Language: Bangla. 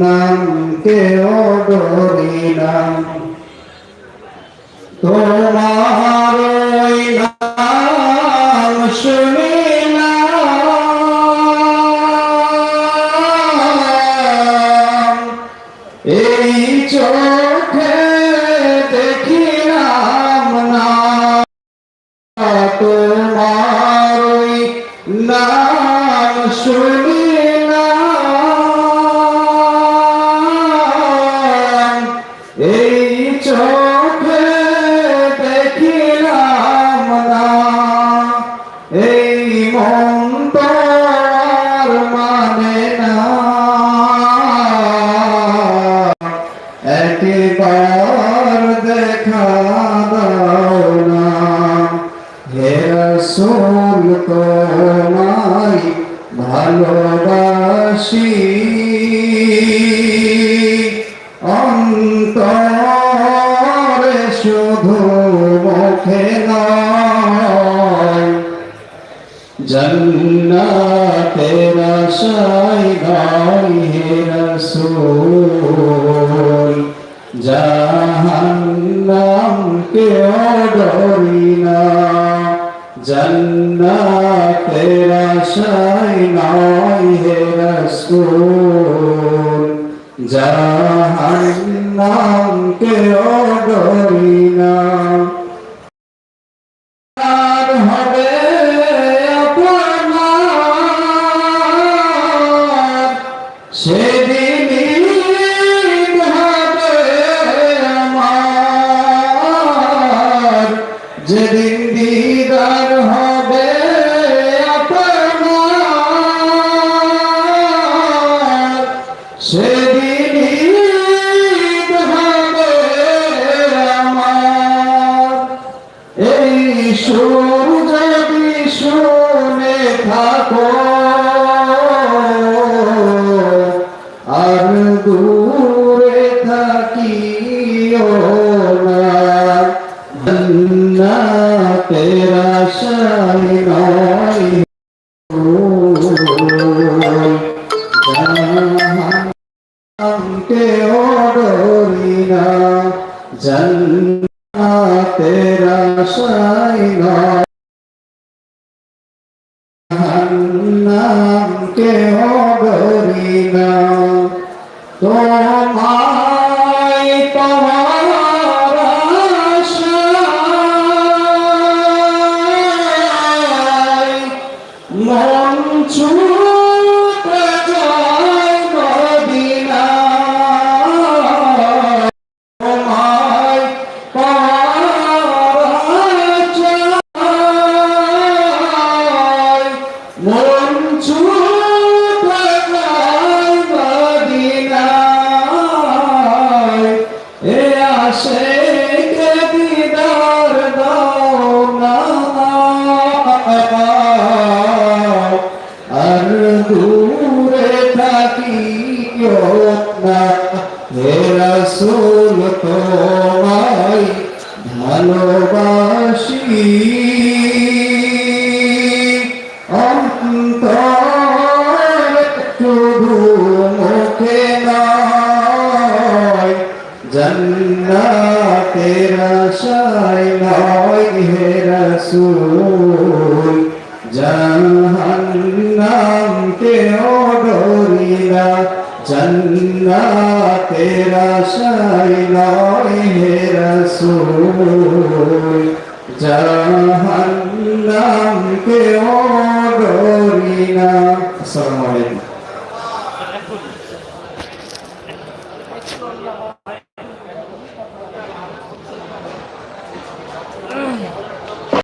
নাম কেউ ডরি না তোমার নাম শুনিলাম। এই চোখে মানে না একবার দেখা দাও না। হে রসুল, তোমায় ভালোবাসি। অন্তরে শুধু মুখে নয় জন্নাতের আশায় গাই হে রসুল জাহান্নাম কেউ ডরি না, জন্নাতের আশায় নাই হে রসুল জাহান্নাম কেউ ডরি না। জন্নাতের আশায় নয় জাহান্নামকে ডরি না জন্নাতের আশায় নয় জাহান্নামকে রসুল তোমায় ভালোবাসি। অন্তর শুধু মুখে নয়, জন্নাতের আশায় নয় হে রসুল। জাহান্নাম কেউ ডরি না জন্নাতের আশায় নয় হে রসুল। জাহান্নাম কেউ ডরি না। আসসালামু আলাইকুম।